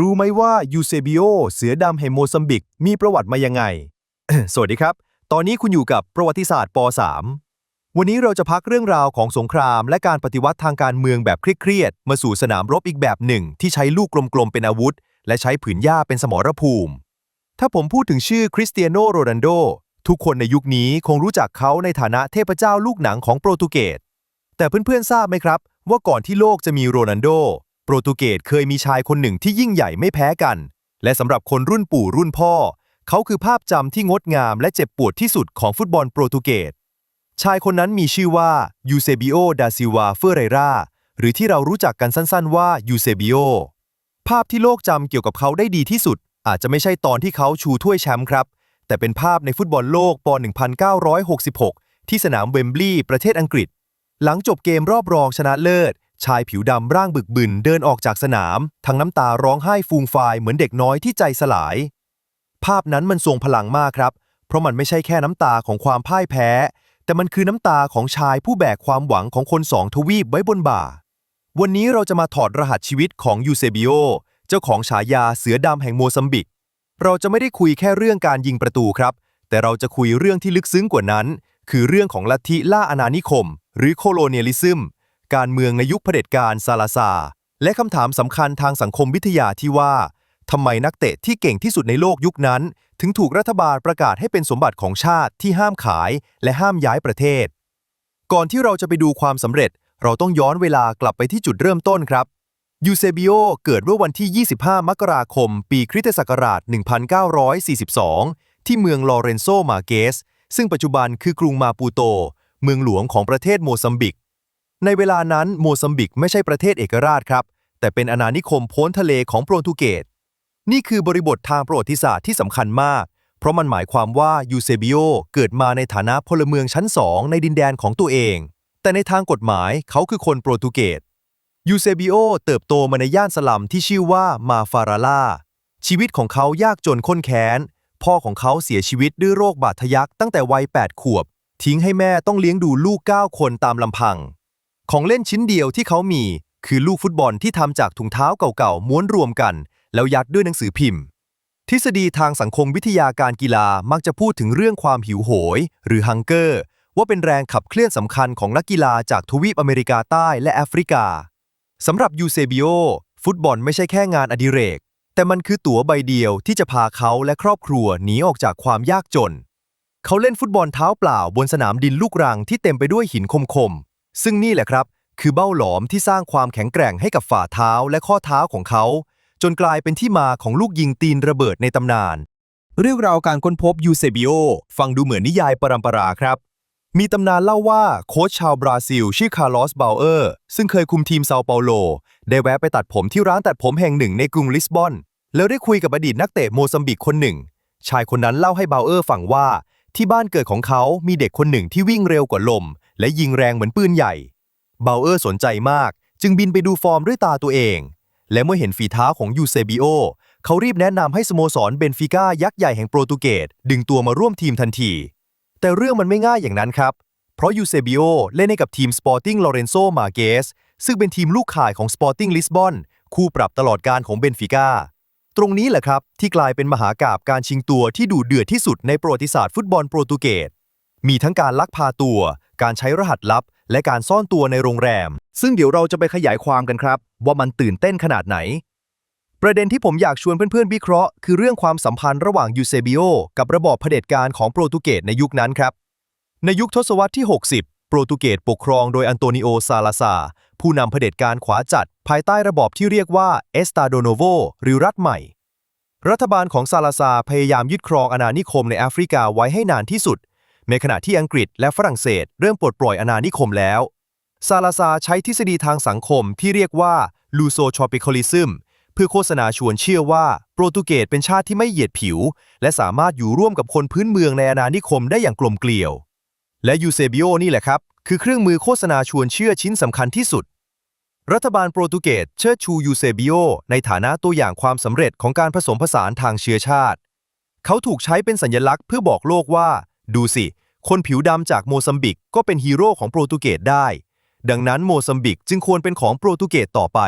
รู้ไหมว่ายูเซบิโอเสือดำแห่งโมซัมบิก มีประวัติมายังไง สวัสดีครับ ตอนนี้คุณอยู่กับประวัติศาสตร์ป .3 วันนี้เราจะพักเรื่องราวของสงคราม และการปฏิวัติทางการเมืองแบบเครียดๆมาสู่สนามรบอีกแบบหนึ่ง ที่ใช้ลูกกลมๆเป็นอาวุธ และใช้ผืนหญ้าเป็นสมรภูมิ ถ้าผมพูดถึงชื่อคริสเตียโนโรนัลโดทุกคนในยุคนี้คงรู้จักเขาในฐานะเทพเจ้าลูกหนังของโปรตุเกสแต่เพื่อนๆทราบไหมครับ ว่าก่อนที่โลกจะมีโรนัลโด ปรตุเกสเคยมีชายคนหนึ่งที่ยิ่งใหญ่ไม่แพ้กัน และสำหรับคนรุ่นปู่รุ่นพ่อ เขาคือภาพจำที่งดงามและเจ็บปวดที่สุดของฟุตบอลโปรตุเกส ชายคนนั้นมีชื่อว่ายูเซบิโอ ดาซิวา เฟเรราหรือที่เรารู้จักกันสั้นๆว่ายูเซบิโอ ภาพที่โลกจำเกี่ยวกับเขาได้ดีที่สุด อาจจะไม่ใช่ตอนที่เขาชูถ้วยแชมป์ครับ แต่เป็นภาพในฟุตบอลโลกป 1966 ที่สนามเวมบลีย์ประเทศอังกฤษ หลังจบเกมรอบรองชนะเลิศ ชายผิวดำร่างบึกบึนเดินออกจากสนาม ทั้งน้ำตาร้องไห้ฟูมฟายเหมือนเด็กน้อยที่ใจสลาย ภาพนั้นมันทรงพลังมากครับ เพราะมันไม่ใช่แค่น้ำตาของความพ่ายแพ้ แต่มันคือน้ำตาของชายผู้แบกความหวังของคนสองทวีปไว้บนบ่า วันนี้เราจะมาถอดรหัสชีวิตของยูเซบิโอเจ้าของฉายาเสือดำแห่งโมซัมบิก เราจะไม่ได้คุยแค่เรื่องการยิงประตูครับ แต่เราจะคุยเรื่องที่ลึกซึ้งกว่านั้น คือเรื่องของลัทธิล่าอาณานิคม หรือโคโลเนียลิซึม การเมืองในยุคเผด็จการซาลาซา และคำถามสำคัญทางสังคมวิทยาที่ว่าทำไมนักเตะที่เก่งที่สุดในโลกยุคนั้น ถึงถูกรัฐบาลประกาศให้เป็นสมบัติของชาติที่ห้ามขายและห้ามย้ายประเทศ ก่อนที่เราจะไปดูความสำเร็จ เราต้องย้อนเวลากลับไปที่จุดเริ่มต้นครับยูเซบิโอเกิดเมื่อวันที่ 25 มกราคม ปีคริสตศักราช 1942 ที่เมืองลอเรนโซมาเกส ซึ่งปัจจุบันคือกรุงมาปูโต เมืองหลวงของประเทศโมซัมบิก ในเวลานั้นโมซัมบิกไม่ใช่ประเทศเอกราชครับ แต่เป็นอาณานิคมพ้นทะเลของโปรตุเกส นี่คือบริบททางประวัติศาสตร์ที่สำคัญมาก เพราะมันหมายความว่ายูเซบิโอเกิดมาในฐานะพลเมืองชั้นสองในดินแดนของตัวเอง แต่ในทางกฎหมายเขาคือคนโปรตุเกสยูเซบิโอเติบโตมาในย่านสลัมที่ชื่อว่ามาฟาราลาชีวิตของเขายากจนข้นแค้น พ่อของเขาเสียชีวิตด้วยโรคบาดทะยักตั้งแต่วัย 8 ขวบ ทิ้งให้แม่ต้องเลี้ยงดูลูก 9 คนตามลำพัง ของเล่นชิ้นเดียวที่เขามี คือลูกฟุตบอลที่ทำจากถุงเท้าเก่าๆม้วนรวมกัน แล้วยัดด้วยหนังสือพิมพ์ ทฤษฎีทางสังคมวิทยาการกีฬามักจะพูดถึงเรื่องความหิวโหย หรือฮังเกอร์ ว่าเป็นแรงขับเคลื่อนสำคัญของนักกีฬาจากทวีปอเมริกาใต้และแอฟริกาสำหรับยูเซบิโอฟุตบอลไม่ใช่แค่งานอดิเรก แต่มันคือตั๋วใบเดียวที่จะพาเขาและครอบครัวหนีออกจากความยากจน เขาเล่นฟุตบอลเท้าเปล่าบนสนามดินลูกรังที่เต็มไปด้วยหินคมๆ ซึ่งนี่แหละครับ คือเบ้าหลอมที่สร้างความแข็งแกร่งให้กับฝ่าเท้าและข้อเท้าของเขา จนกลายเป็นที่มาของลูกยิงตีนระเบิดในตำนาน เรื่องราวการค้นพบยูเซบิโอฟังดูเหมือนนิยายปรัมปราครับ มีตำนานเล่าว่าโค้ชชาวบราซิล ชื่อคาร์ลอสเบลเออร์ ซึ่งเคยคุมทีมเซาเปาโล ได้แวะไปตัดผมที่ร้านตัดผมแห่งหนึ่งในกรุงลิสบอน แล้วได้คุยกับอดีตนักเตะโมซัมบิกคนหนึ่ง ชายคนนั้นเล่าให้เบลเออร์ฟังว่าที่บ้านเกิดของเขามีเด็กคนหนึ่งที่วิ่งเร็วกว่าลม และยิงแรงเหมือนปืนใหญ่เบลเออร์สนใจมาก จึงบินไปดูฟอร์มด้วยตาตัวเอง และเมื่อเห็นฝีเท้าของยูเซบิโอเขารีบแนะนำให้สโมสรเบนฟิก้ายักษ์ใหญ่แห่งโปรตุเกสดึงตัวมาร่วมทีมทันที แต่เรื่องมันไม่ง่ายอย่างนั้นครับ เพราะยูเซบิโอเล่นให้กับทีม Sporting Lorenzo m a r q u e z ซึ่งเป็นทีมลูกข่ายของ Sporting Lisbon คู่ปรับตลอดการของเบนฟิก้าตรงนี้แหละครับ ที่กลายเป็นมหากาบการชิงตัวที่ดูเดือดที่สุดในประวัติศาสตร์ฟุตบอลโปรตุเกส มีทั้งการลักพาตัว การใช้รหัสลับ และการซ่อนตัวในโรงแรม ซึ่งเดี๋ยวเราจะไปขยายความกันครับ ว่ามันตื่นเต้นขนาดไหน ประเด็นที่ผมอยากชวนเพื่อนๆ วิเคราะห์ คือเรื่องความสัมพันธ์ระหว่างยูเซบิโอกับระบอบเผด็จการของโปรตุเกสในยุคนั้นครับ ในยุคทศวรรษที่ 60 โปรตุเกสปกครองโดยอันโตนิโอ ซาลาซา ผู้นำเผด็จการขวาจัด ภายใต้ระบอบที่เรียกว่าเอสตาโดโนโวหรือรัฐใหม่ รัฐบาลของซาลาซาพยายามยึดครองอาณานิคมในแอฟริกาไว้ให้นานที่สุด ในขณะที่อังกฤษและฝรั่งเศสเริ่มปลดปล่อยอาณานิคมแล้ว ซาลาซาใช้ทฤษฎีทางสังคมที่เรียกว่าลูโซทรอปิคอลิซึมเพื่อโฆษณาชวนเชื่อว่าโปรตุเกสเป็นชาติที่ไม่เหยียดผิว และสามารถอยู่ร่วมกับคนพื้นเมืองในอาณานิคมได้อย่างกลมเกลียว และยูเซบิโอนี่แหละครับ คือเครื่องมือโฆษณาชวนเชื่อชิ้นสำคัญที่สุด รัฐบาลโปรตุเกสเชิดชูยูเซบิโอในฐานะตัวอย่างความสำเร็จของการผสมผสานทางเชื้อชาติ เขาถูกใช้เป็นสัญลักษณ์เพื่อบอกโลกว่า ดูสิ คนผิวดำจากโมซัมบิกก็เป็นฮีโร่ของโปรตุเกสได้ ดังนั้นโมซัมบิกจึงควรเป็นของโปรตุเกสต่อไป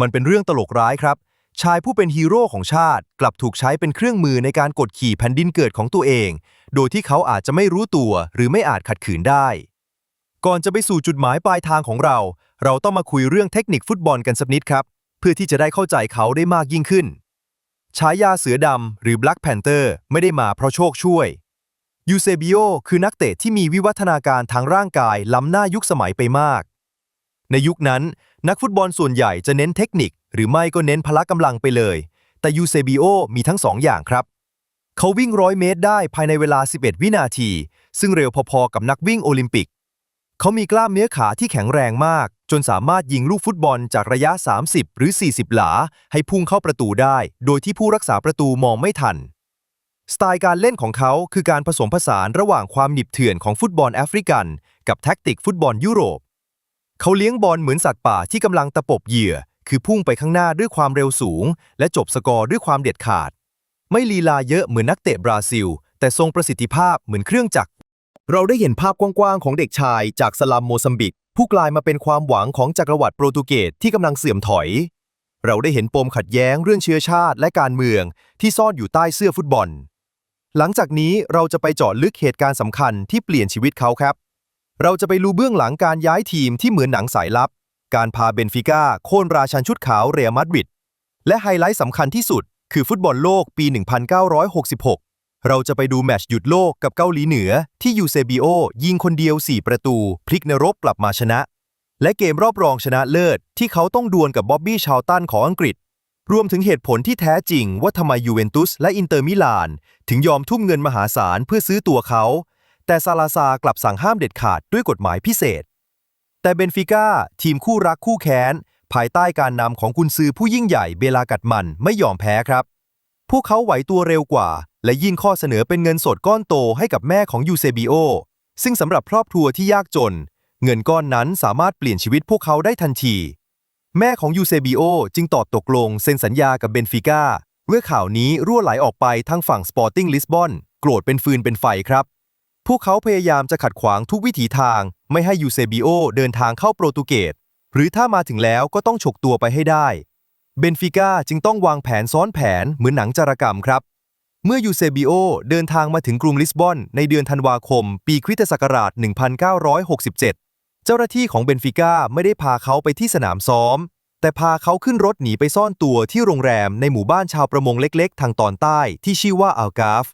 มันเป็นเรื่องตลกร้ายครับ ชายผู้เป็นฮีโร่ของชาติ กลับถูกใช้เป็นเครื่องมือในการกดขี่แผ่นดินเกิดของตัวเอง โดยที่เขาอาจจะไม่รู้ตัวหรือไม่อาจขัดขืนได้ ก่อนจะไปสู่จุดหมายปลายทางของเรา เราต้องมาคุยเรื่องเทคนิคฟุตบอลกันสักนิดครับ เพื่อที่จะได้เข้าใจเขาได้มากยิ่งขึ้นฉายาเสือดำหรือ Black Panther ไม่ได้มาเพราะโชคช่วย ยูเซบิโอคือนักเตะที่มีวิวัฒนาการทางร่างกายล้ำหน้ายุคสมัยไปมาก ในยุคนั้น นักฟุตบอลส่วนใหญ่จะเน้นเทคนิค หรือไม่ก็เน้นพละกำลังไปเลย แต่ยูเซบิโอมีทั้งสองอย่างครับ เขาวิ่งร้อยเมตรได้ภายในเวลา 11 วินาที ซึ่งเร็วพอๆกับนักวิ่งโอลิมปิก เขามีกล้ามเนื้อขาที่แข็งแรงมาก จนสามารถยิงลูกฟุตบอลจากระยะ 30 หรือ 40 หลา ให้พุ่งเข้าประตูได้ โดยที่ผู้รักษาประตูมองไม่ทัน สไตล์การเล่นของเขาคือการผสมผสานระหว่างความหนิบเถื่อนของฟุตบอลแอฟริกัน กับแท็กติกฟุตบอลยุโรป เขาเลี้ยงบอลเหมือนสัตว์ป่าที่กำลังตะปบเหยื่อ คือพุ่งไปข้างหน้าด้วยความเร็วสูง และจบสกอร์ด้วยความเด็ดขาด ไม่ลีลาเยอะเหมือนนักเตะบราซิล แต่ทรงประสิทธิภาพเหมือนเครื่องจักร เราได้เห็นภาพกว้างๆของเด็กชายจากสลัมโมซัมบิก ผู้กลายมาเป็นความหวังของจักรวรรดิโปรตุเกสที่กำลังเสื่อมถอย เราได้เห็นปมขัดแย้งเรื่องเชื้อชาติและการเมืองที่ซ่อนอยู่ใต้เสื้อฟุตบอล หลังจากนี้เราจะไปเจาะลึกเหตุการณ์สำคัญที่เปลี่ยนชีวิตเขาครับ เราจะไปรู้เบื้องหลังการย้ายทีมที่เหมือนหนังสายลับ การพาเบนฟิก้าโค่นราชันชุดขาวเรอัลมาดริดและไฮไลท์สำคัญที่สุด คือฟุตบอลโลกปี 1966 เราจะไปดูแมตช์หยุดโลกกับเกาหลีเหนือที่ยูเซบิโอยิงคนเดียว 4 ประตู พลิกนรกกลับมาชนะ และเกมรอบรองชนะเลิศที่เขาต้องดวลกับบ๊อบบี้ชาวตันของอังกฤษ รวมถึงเหตุผลที่แท้จริงว่าทำไมยูเวนตุสและอินเตอร์มิลาน ถึงยอมทุ่มเงินมหาศาลเพื่อซื้อตัวเขา แต่ซาลาซากลับสั่งห้ามเด็ดขาดด้วยกฎหมายพิเศษ แต่เบนฟิก้าทีมคู่รักคู่แค้น ภายใต้การนำของกุนซือผู้ยิ่งใหญ่เบลากัดมันไม่ยอมแพ้ครับ พวกเขาไหวตัวเร็วกว่า และยื่นข้อเสนอเป็นเงินสดก้อนโตให้กับแม่ของยูเซบิโอซึ่งสำหรับครอบครัวที่ยากจน เงินก้อนนั้นสามารถเปลี่ยนชีวิตพวกเขาได้ทันที แม่ของยูเซบิโอจึงตอบตกลงเซ็นสัญญากับเบนฟิก้าเมื่อข่าวนี้รั่วไหลออกไปทางฝั่งสปอร์ติ้งลิสบอนโกรธเป็นฟืนเป็นไฟครับ พวกเขาพยายามจะขัดขวางทุกวิถีทาง ไม่ให้ยูเซบิโอเดินทางเข้าโปรตุเกสหรือถ้ามาถึงแล้วก็ต้องฉกตัวไปให้ได้เบนฟิก้าจึงต้องวางแผนซ้อนแผนเหมือนหนังจารกรรมครับ เมื่อยูเซบิโอเดินทางมาถึงกรุงลิสบอนในเดือนธันวาคม ปีคริสตศักราช 1967 เจ้าหน้าที่ของเบนฟิก้าไม่ได้พาเขาไปที่สนามซ้อม แต่พาเขาขึ้นรถหนีไปซ่อนตัวที่โรงแรมในหมู่บ้านชาวประมงเล็กๆ ทางตอนใต้ที่ชื่อว่าอัลกาฟ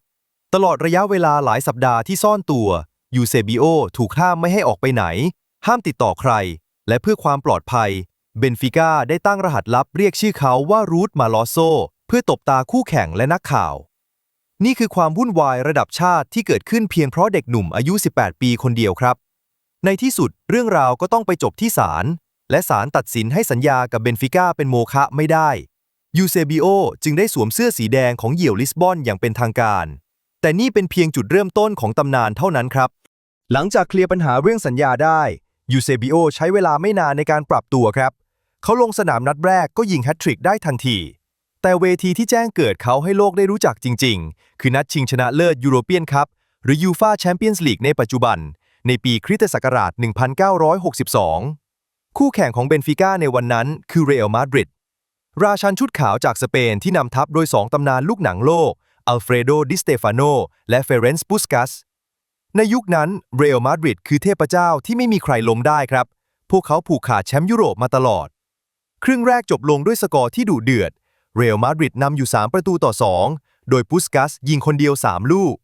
ตลอดระยะเวลาหลายสัปดาห์ที่ซ่อนตัวยูเซบิโอถูกห้ามไม่ให้ออกไปไหน ห้ามติดต่อใคร และเพื่อความปลอดภัย เบนฟิก้าได้ตั้งรหัสลับเรียกชื่อเขาว่ารูทมาลอโซเพื่อตบตาคู่แข่งและนักข่าว นี่คือความวุ่นวายระดับชาติที่เกิดขึ้นเพียงเพราะเด็กหนุ่มอายุ 18 ปีคนเดียวครับ ในที่สุดเรื่องราวก็ต้องไปจบที่ศาลและศาลตัดสินให้สัญญากับเบนฟิก้าเป็นโมฆะไม่ได้ ยูเซบิโอจึงได้สวมเสื้อสีแดงของเหยี่ยวลิสบอนอย่างเป็นทางการ แต่นี่เป็นเพียงจุดเริ่มต้นของตำนานเท่านั้นครับ หลังจากเคลียร์ปัญหาเรื่องสัญญาได้ ยูเซบิโอใช้เวลาไม่นานในการปรับตัวครับ เขาลงสนามนัดแรกก็ยิงแฮตทริกได้ทันที แต่เวทีที่แจ้งเกิดเขาให้โลกได้รู้จักจริง ๆ คือนัดชิงชนะเลิศยูโรเปียนคัพหรือยูฟาแชมเปี้ยนส์ลีกในปัจจุบัน ในปีคริสตศักราช 1962 คู่แข่งของเบนฟิก้าในวันนั้นคือเรอัลมาดริดราชันชุดขาวจากสเปนที่นำทัพโดยสองตำนานลูกหนังโลก อัลเฟรโด ดิสเตฟาโน และเฟเรนซ์ปุสกัส ในยุคนั้นเรอัลมาดริดคือเทพเจ้าที่ไม่มีใครล้มได้ครับ พวกเขาผูกขาดแชมป์ยุโรปมาตลอด ครึ่งแรกจบลงด้วยสกอร์ที่ดุเดือด เรอัลมาดริดนำอยู่ 3 ประตูต่อ 2 โดยปุสกัสยิงคนเดียว 3 ลูก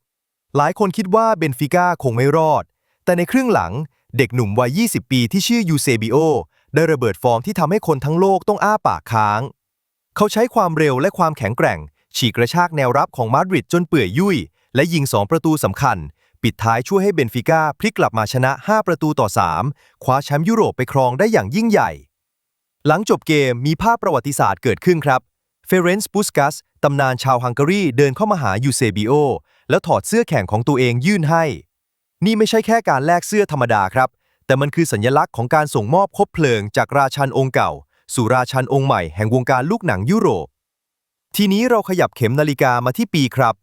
หลายคนคิดว่าเบนฟิก้าคงไม่รอด แต่ในครึ่งหลังเด็กหนุ่มวัย 20 ปีที่ชื่อยูเซบิโอได้ระเบิดฟอร์มที่ทำให้คนทั้งโลกต้องอ้าปากค้าง เขาใช้ความเร็วและความแข็งแกร่ง ฉีกกระชากแนวรับของมาดริดจนเปื่อยยุ่ย และยิง 2 ประตูสำคัญ ปิดท้ายช่วยให้เบนฟิก้าพลิกกลับมาชนะ 5 ประตูต่อ 3 คว้าแชมป์ยุโรปไปครองได้อย่างยิ่งใหญ่ หลังจบเกมมีภาพประวัติศาสตร์เกิดขึ้นครับเฟเรนซ์ปุสกัสตำนานชาวฮังการีเดินเข้ามาหายูเซบิโอแล้วถอดเสื้อแข่งของตัวเองยื่นให้ นี่ไม่ใช่แค่การแลกเสื้อธรรมดาครับ แต่มันคือสัญลักษณ์ของการส่งมอบคบเพลิง จากราชันองค์เก่า สู่ราชันองค์ใหม่แห่งวงการลูกหนังยุโรป ทีนี้เราขยับเข็มนาฬิกามาที่ปีครับ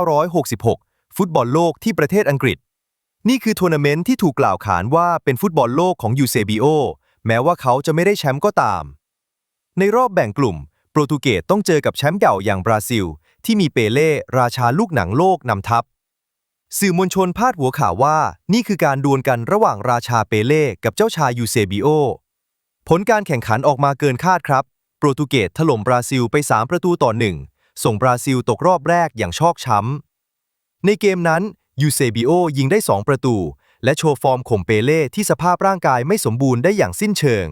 1966 ฟุตบอลโลกที่ประเทศอังกฤษ นี่คือทัวร์นาเมนต์ที่ถูกกล่าวขานว่าเป็นฟุตบอลโลกของยูเซบิโอแม้ว่าเขาจะไม่ได้แชมป์ก็ตาม ในรอบแบ่งกลุ่ม โปรตุเกสต้องเจอกับแชมป์เก่าอย่างบราซิล ที่มีเปเล่ราชาลูกหนังโลกนำทัพ สื่อมวลชนพาดหัวข่าวว่า นี่คือการดวลกันระหว่างราชาเปเล่กับเจ้าชายยูเซบิโอ ผลการแข่งขันออกมาเกินคาดครับ โปรตุเกสถล่มบราซิลไป 3 ประตูต่อ1ส่งบราซิลตกรอบแรกอย่างชอกช้ำ ในเกมนั้นยูเซบิโอยิงได้ 2 ประตู และโชว์ฟอร์มข่มเปเล่ที่สภาพร่างกายไม่สมบูรณ์ได้อย่างสิ้นเชิง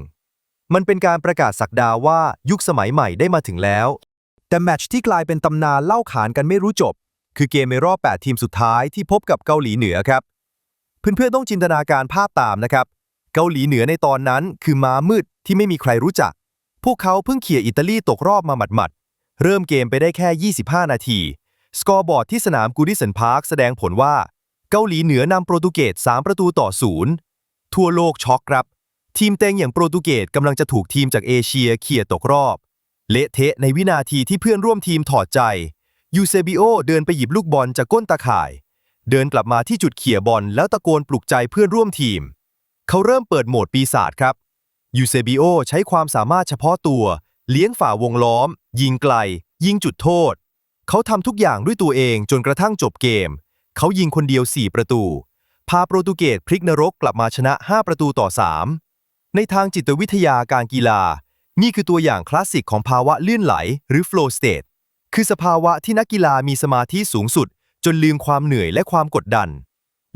มันเป็นการประกาศสักดาว่ายุคสมัยใหม่ได้มาถึงแล้ว แต่แมตช์ที่กลายเป็นตำนานเล่าขานกันไม่รู้จบ คือเกมในรอบ 8 ทีมสุดท้ายที่พบกับเกาหลีเหนือครับ เพื่อนๆต้องจินตนาการภาพตามนะครับ เกาหลีเหนือในตอนนั้นคือม้ามืดที่ไม่มีใครรู้จัก พวกเขาเพิ่งเขี่ยอิตาลีตกรอบมาหมัดๆ เริ่มเกมไปได้แค่ 25 นาที สกอร์บอร์ดที่สนามกูดิสันพาร์คแสดงผลว่า เกาหลีเหนือนำโปรตุเกส 3 ประตูต่อศูนย์ทั่วโลกช็อกครับ ทีมเต็งอย่างโปรตุเกสกำลังจะถูกทีมจากเอเชียเขี่ยตกรอบ เละเทะในวินาทีที่เพื่อนร่วมทีมถอดใจ ยูเซบิโอเดินไปหยิบลูกบอลจากก้นตาข่าย เดินกลับมาที่จุดเขี่ยบอลแล้วตะโกนปลุกใจเพื่อนร่วมทีม เขาเริ่มเปิดโหมดปีศาจครับ ยูเซบิโอใช้ความสามารถเฉพาะตัว เลี้ยงฝ่าวงล้อม ยิงไกล ยิงจุดโทษ เขาทำทุกอย่างด้วยตัวเองจนกระทั่งจบเกม เขายิงคนเดียว 4 ประตู พาโปรตุเกสพลิกนรกกลับมาชนะ 5 ประตูต่อ 3 ในทางจิตวิทยาการกีฬา นี่คือตัวอย่างคลาสสิกของภาวะเลื่อนไหล หรือ flow state คือสภาวะที่นักกีฬามีสมาธิสูงสุด จนลืมความเหนื่อยและความกดดัน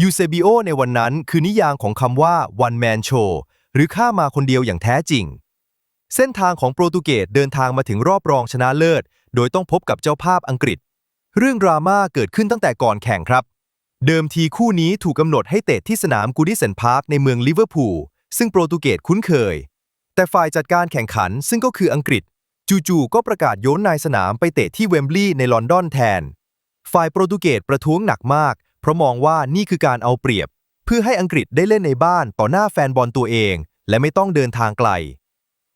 ยูเซบิโอในวันนั้นคือนิยามของคำว่า one man show หรือข้ามาคนเดียวอย่างแท้จริง เส้นทางของโปรตุเกสเดินทางมาถึงรอบรองชนะเลิศ โดยต้องพบกับเจ้าภาพอังกฤษ เรื่องดราม่าเกิดขึ้นตั้งแต่ก่อนแข่งครับ เดิมทีคู่นี้ถูกกำหนดให้เตะที่สนามกูดิสันพาร์คในเมืองลิเวอร์พูลซึ่งโปรตุเกสคุ้นเคย แต่ฝ่ายจัดการแข่งขันซึ่งก็คืออังกฤษ จู่ๆก็ประกาศโยนนายสนามไปเตะที่เวมบลีย์ในลอนดอนแทน ฝ่ายโปรตุเกสประท้วงหนักมาก เพราะมองว่านี่คือการเอาเปรียบ เพื่อให้อังกฤษได้เล่นในบ้านต่อหน้าแฟนบอลตัวเอง และไม่ต้องเดินทางไกล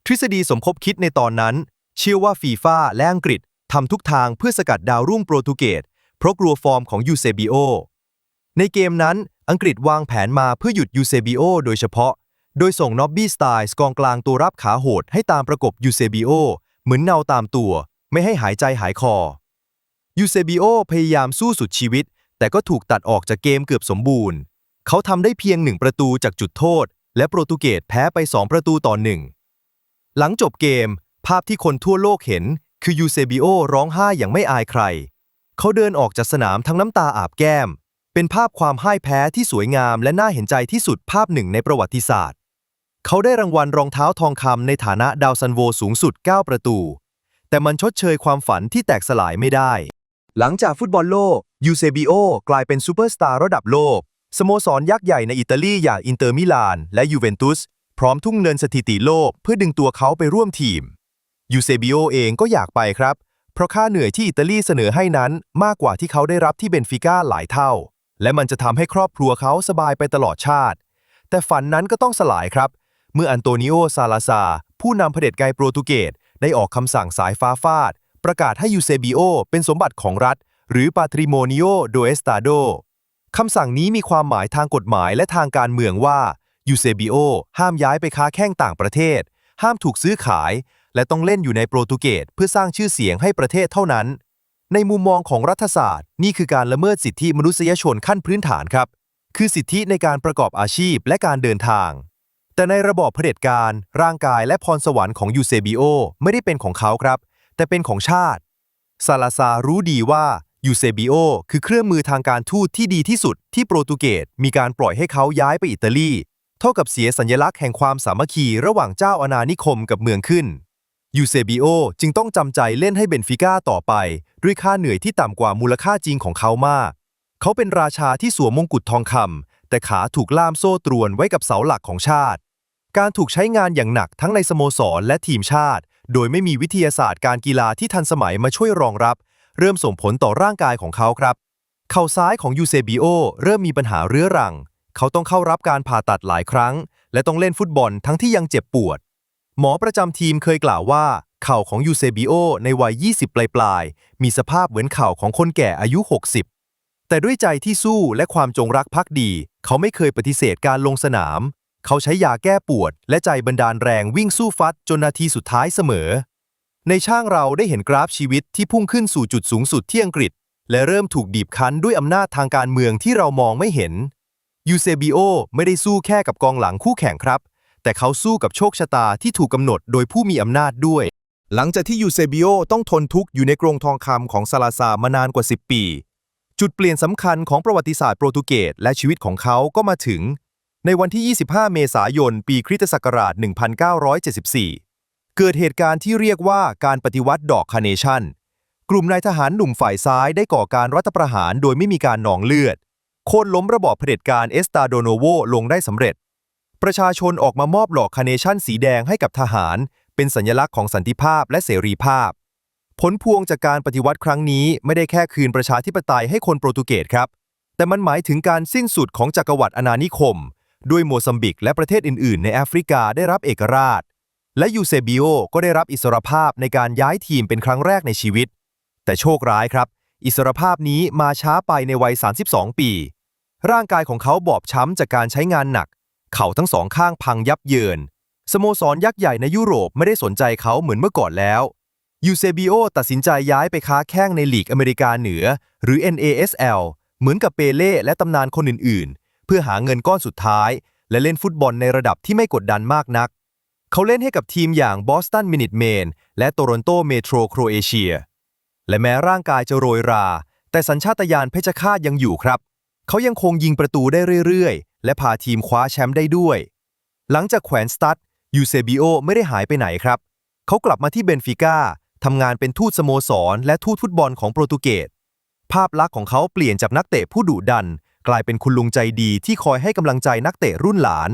ทฤษฎีสมคบคิดในตอนนั้น เชื่อว่าฟีฟ่าและอังกฤษทำทุกทางเพื่อสกัดดาวรุ่งโปรตุเกสเพราะกลัวฟอร์มของยูเซบิโอในเกมนั้นอังกฤษวางแผนมาเพื่อหยุดยูเซบิโอโดยเฉพาะ โดยส่งน็อบบี้สไตล์กองกลางตัวรับขาโหดให้ตามประกบยูเซบิโอ เหมือนเนาตามตัว ไม่ให้หายใจหายคอ ยูเซบิโอพยายามสู้สุดชีวิต แต่ก็ถูกตัดออกจากเกมเกือบสมบูรณ์ เขาทำได้เพียงหนึ่งประตูจากจุดโทษ และโปรตุเกสแพ้ไป2ประตูต่อหนึ่ง หลังจบเกม ภาพที่คนทั่วโลกเห็น คือยูเซบิโอร้องไห้อย่างไม่อายใคร เขาเดินออกจากสนามทั้งน้ำตาอาบแก้ม เป็นภาพความพ่ายแพ้ที่สวยงามและน่าเห็นใจที่สุดภาพหนึ่งในประวัติศาสตร์ เขาได้รางวัลรองเท้าทองคำในฐานะดาวซันโวสูงสุด 9 ประตู แต่มันชดเชยความฝันที่แตกสลายไม่ได้ หลังจากฟุตบอลโลก ยูเซบิโอกลายเป็นซูเปอร์สตาร์ระดับโลก สโมสรยักษ์ใหญ่ในอิตาลีอย่างอินเตอร์มิลาน และยูเวนตุส พร้อมทุ่มเงินสถิติโลกเพื่อดึงตัวเขาไปร่วมทีม ยูเซบิโอเองก็อยากไปครับ เพราะค่าเหนื่อยที่อิตาลีเสนอให้นั้นมากกว่าที่เขาได้รับที่เบนฟิก้าหลายเท่า และมันจะทำให้ครอบครัวเขาสบายไปตลอดชาติ แต่ฝันนั้นก็ต้องสลายครับเเมื่ออันโตนิโอ ซาลาซา ผู้นำเผด็จการโปรตุเกสได้ออกคำสั่งสายฟ้าฟาด ประกาศให้ยูเซบิโอเป็นสมบัติของรัฐ หรือ Patrimonio do Estado คำสั่งนี้มีความหมายทางกฎหมายและทางการเมืองว่ายูเซบิโอห้ามย้ายไปค้าแข้งต่างประเทศ ห้ามถูกซื้อขาย และต้องเล่นอยู่ในโปรตุเกสเพื่อสร้างชื่อเสียงให้ประเทศเท่านั้น ในมุมมองของรัฐศาสตร์ นี่คือการละเมิดสิทธิมนุษยชนขั้นพื้นฐานครับ คือสิทธิในการประกอบอาชีพและการเดินทาง แต่ในระบอบเผด็จการ ร่างกายและพรสวรรค์ของยูเซบิโอไม่ได้เป็นของเขาครับ แต่เป็นของชาติ ซาลาซารู้ดีว่ายูเซบิโอคือเครื่องมือทางการทูตที่ดีที่สุดที่โปรตุเกสมีการปล่อยให้เขาย้ายไปอิตาลี เท่ากับเสียสัญลักษณ์แห่งความสามัคคีระหว่างเจ้าอาณานิคมกับเมืองขึ้นยูเซบิโอจึงต้องจำใจเล่นให้เบนฟิก้าต่อไป ด้วยค่าเหนื่อยที่ต่ำกว่ามูลค่าจริงของเขามาก เขาเป็นราชาที่สวมมงกุฎทองคำแต่ขาถูกล่ามโซ่ตรวนไว้กับเสาหลักของชาติ การถูกใช้งานอย่างหนักทั้งในสโมสรและทีมชาติ โดยไม่มีวิทยาศาสตร์การกีฬาที่ทันสมัยมาช่วยรองรับ เริ่มส่งผลต่อร่างกายของเขาครับ เข่าซ้ายของยูเซบิโอเริ่มมีปัญหาเรื้อรัง เขาต้องเข้ารับการผ่าตัดหลายครั้ง และต้องเล่นฟุตบอลทั้งที่ยังเจ็บปวด หมอประจำทีมเคยกล่าวว่า เข่าของยูเซบิโอในวัย 20 ปลายๆ มีสภาพเหมือนเข่าของคนแก่อายุ 60แต่ด้วยใจที่สู้และความจงรักภักดี เขาไม่เคยปฏิเสธการลงสนาม เขาใช้ยาแก้ปวด และใจบันดาลแรงวิ่งสู้ฟัดจนนาทีสุดท้ายเสมอ ในช่างเราได้เห็นกราฟชีวิตที่พุ่งขึ้นสู่จุดสูงสุดที่อังกฤษ และเริ่มถูกบีบคั้นด้วยอำนาจทางการเมืองที่เรามองไม่เห็นยูเซบิโอไม่ได้สู้แค่กับกองหลังคู่แข่งครับ แต่เขาสู้กับโชคชะตาที่ถูกกำหนดโดยผู้มีอำนาจด้วย หลังจากที่ยูเซบิโอต้องทนทุกข์อยู่ในกรงทองคำของซาลาซามานานกว่า 10 ปี จุดเปลี่ยนสำคัญของประวัติศาสตร์โปรตุเกสและชีวิตของเขาก็มาถึง ในวันที่ 25 เมษายน ปีคริสตศักราช 1974 เกิดเหตุการณ์ที่เรียกว่าการปฏิวัติดอกคาร์เนชั่น กลุ่มนายทหารหนุ่มฝ่ายซ้ายได้ก่อการรัฐประหารโดยไม่มีการนองเลือด โค่นล้มระบอบเผด็จการเอสตาโดโนโวลงได้สำเร็จ ประชาชนออกมามอบดอกคาร์เนชั่นสีแดงให้กับทหาร เป็นสัญลักษณ์ของสันติภาพและเสรีภาพ ผลพวงจากการปฏิวัติครั้งนี้ไม่ได้แค่คืนประชาธิปไตยให้คนโปรตุเกสครับ แต่มันหมายถึงการสิ้นสุดของจักรวรรดิอาณานิคม ด้วยโมซัมบิกและประเทศอื่น ๆ ในแอฟริกาได้รับเอกราช และยูเซบิโอก็ได้รับอิสรภาพในการย้ายทีมเป็นครั้งแรกในชีวิต แต่โชคร้ายครับ อิสรภาพนี้มาช้าไปในวัย 32 ปี ร่างกายของเขาบอบช้ำจากการใช้งานหนัก เข่าทั้งสองข้างพังยับเยิน สโมสรยักษ์ใหญ่ในยุโรปไม่ได้สนใจเขาเหมือนเมื่อก่อนแล้วยูเซบิโอตัดสินใจย้ายไปค้าแข้งในลีกอเมริกาเหนือ หรือ NASL เหมือนกับเปเล่และตำนานคนอื่น ๆ เพื่อหาเงินก้อนสุดท้าย และเล่นฟุตบอลในระดับที่ไม่กดดันมากนัก เขาเล่นให้กับทีมอย่างบอสตันมินิทแมนและโตรอนโตเมโทรโครเอเชีย และแม้ร่างกายจะโรยรา แต่สัญชาตญาณเพชฌฆาตยังอยู่ครับ เขายังคงยิงประตูได้เรื่อยๆ และพาทีมคว้าแชมป์ได้ด้วย หลังจากแขวนสตัดยูเซบิโอไม่ได้หายไปไหนครับ เขากลับมาที่เบนฟิก้าทำงานเป็นทูตสโมสร และทูตฟุตบอลของโปรตุเกสภาพลักษณ์ของเขาเปลี่ยนจากนักเตะผู้ดุดัน กลายเป็นคุณลุงใจดีที่คอยให้กำลังใจนักเตะรุ่นหลาน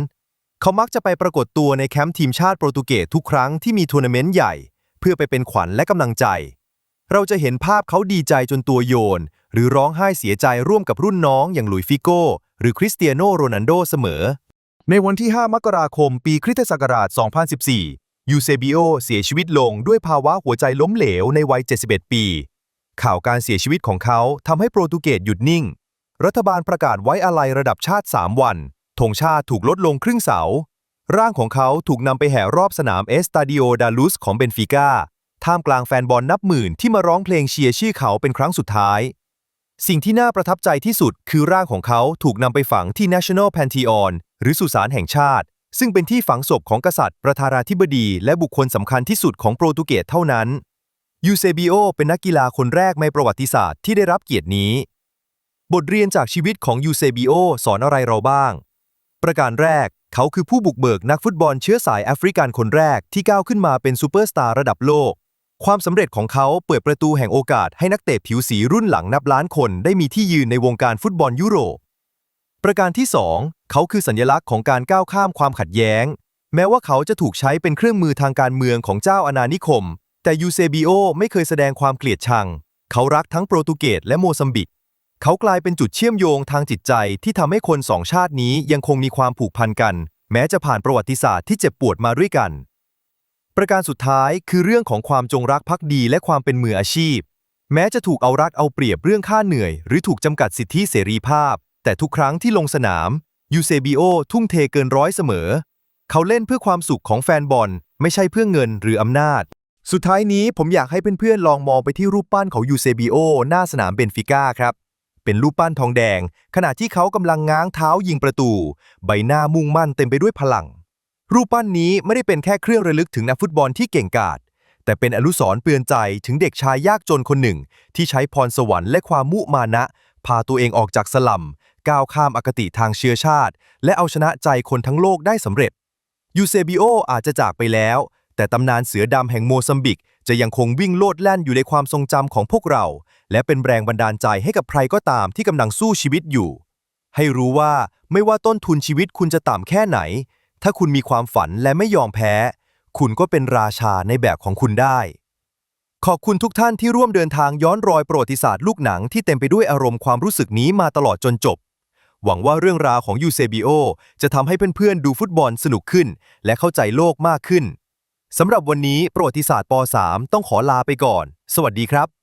เขามักจะไปปรากฏตัวในแคมป์ทีมชาติโปรตุเกสทุกครั้งที่มีทัวร์นาเมนต์ใหญ่ เพื่อไปเป็นขวัญและกำลังใจ เราจะเห็นภาพเขาดีใจจนตัวโยน หรือร้องไห้เสียใจร่วมกับรุ่นน้องอย่างหลุยส์ฟิโก้ หรือคริสเตียโนโรนัลโดเสมอ ในวันที่ 5 มกราคม ปีคริสตศักราช 2014 ยูเซบิโอเสียชีวิตลงด้วยภาวะหัวใจล้มเหลวในวัย 71 ปี ข่าวการเสียชีวิตของเขาทำให้โปรตุเกสหยุดนิ่ง รัฐบาลประกาศไว้อาลัยระดับชาติ 3 วัน ธงชาติถูกลดลงครึ่งเสา ร่างของเขาถูกนำไปแห่รอบสนามเอสตาดิโอดาลุสของเบนฟิก้า ท่ามกลางแฟนบอลนับหมื่นที่มาร้องเพลงเชียร์ชื่อเขาเป็นครั้งสุดท้าย สิ่งที่น่าประทับใจที่สุดคือร่างของเขาถูกนำไปฝังที่ National Pantheon หรือสุสานแห่งชาติ ซึ่งเป็นที่ฝังศพของกษัตริย์ ประธานาธิบดี และบุคคลสำคัญที่สุดของโปรตุเกสเท่านั้นยูเซบิโอเป็นนักกีฬาคนแรกในประวัติศาสตร์ที่ได้รับเกียรตินี้ บทเรียนจากชีวิตของยูเซบิโอสอนอะไรเราบ้าง ประการแรก เขาคือผู้บุกเบิกนักฟุตบอลเชื้อสายแอฟริกันคนแรกที่ก้าวขึ้นมาเป็นซูเปอร์สตาร์ระดับโลก ความสำเร็จของเขาเปิดประตูแห่งโอกาสให้นักเตะผิวสีรุ่นหลังนับล้านคนได้มีที่ยืนในวงการฟุตบอลยุโรป ประการที่ 2 เขาคือสัญลักษณ์ของการก้าวข้ามความขัดแย้ง แม้ว่าเขาจะถูกใช้เป็นเครื่องมือทางการเมืองของเจ้าอาณานิคม แต่ยูเซบิโอไม่เคยแสดงความเกลียดชัง เขารักทั้งโปรตุเกสและโมซัมบิก เขากลายเป็นจุดเชื่อมโยงทางจิตใจที่ทำให้คนสองชาตินี้ยังคงมีความผูกพันกัน แม้จะผ่านประวัติศาสตร์ที่เจ็บปวดมาด้วยกัน ประการสุดท้ายคือเรื่องของความจงรักภักดีและความเป็นมืออาชีพ แม้จะถูกเอารัดเอาเปรียบเรื่องค่าเหนื่อย หรือถูกจำกัดสิทธิเสรีภาพ แต่ทุกครั้งที่ลงสนามยูเซบิโอทุ่มเทเกินร้อยเสมอ เขาเล่นเพื่อความสุขของแฟนบอล ไม่ใช่เพื่อเงินหรืออำนาจ สุดท้ายนี้ผมอยากให้เพื่อนๆลองมองไปที่รูปปั้นของยูเซบิโอหน้าสนามเบนฟิก้าครับ เป็นรูปปั้นทองแดง ขณะที่เขากำลังง้างเท้ายิงประตู ใบหน้ามุ่งมั่นเต็มไปด้วยพลัง รูปปั้นนี้ไม่ได้เป็นแค่เครื่องระลึกถึงนักฟุตบอลที่เก่งกาจแต่เป็นอนุสรณ์เตือนใจถึงเด็กชายยากจนคนหนึ่ง ที่ใช้พรสวรรค์และความมุมานะ พาตัวเองออกจากสลัมก้าวข้ามอคติทางเชื้อชาติ และเอาชนะใจคนทั้งโลกได้สำเร็จยูเซบิโออาจจะจากไปแล้ว แต่ตำนานเสือดำแห่งโมซัมบิก จะยังคงวิ่งโลดแล่นอยู่ในความทรงจำของพวกเรา และเป็นแรงบันดาลใจให้กับใครก็ตามที่กำลังสู้ชีวิตอยู่ ให้รู้ว่าไม่ว่าต้นทุนชีวิตคุณจะต่ำแค่ไหน ถ้าคุณมีความฝันและไม่ยอมแพ้ คุณก็เป็นราชาในแบบของคุณได้ ขอบคุณทุกท่านที่ร่วมเดินทางย้อนรอยประวัติศาสตร์ลูกหนังที่เต็มไปด้วยอารมณ์ความรู้สึกนี้มาตลอดจนจบหวังว่าเรื่องราวของยูเซบิโอจะทำให้เพื่อนๆดูฟุตบอลสนุกขึ้น และเข้าใจโลกมากขึ้น สำหรับวันนี้ประวัติศาสตร์ป .3 ต้องขอลาไปก่อน สวัสดีครับ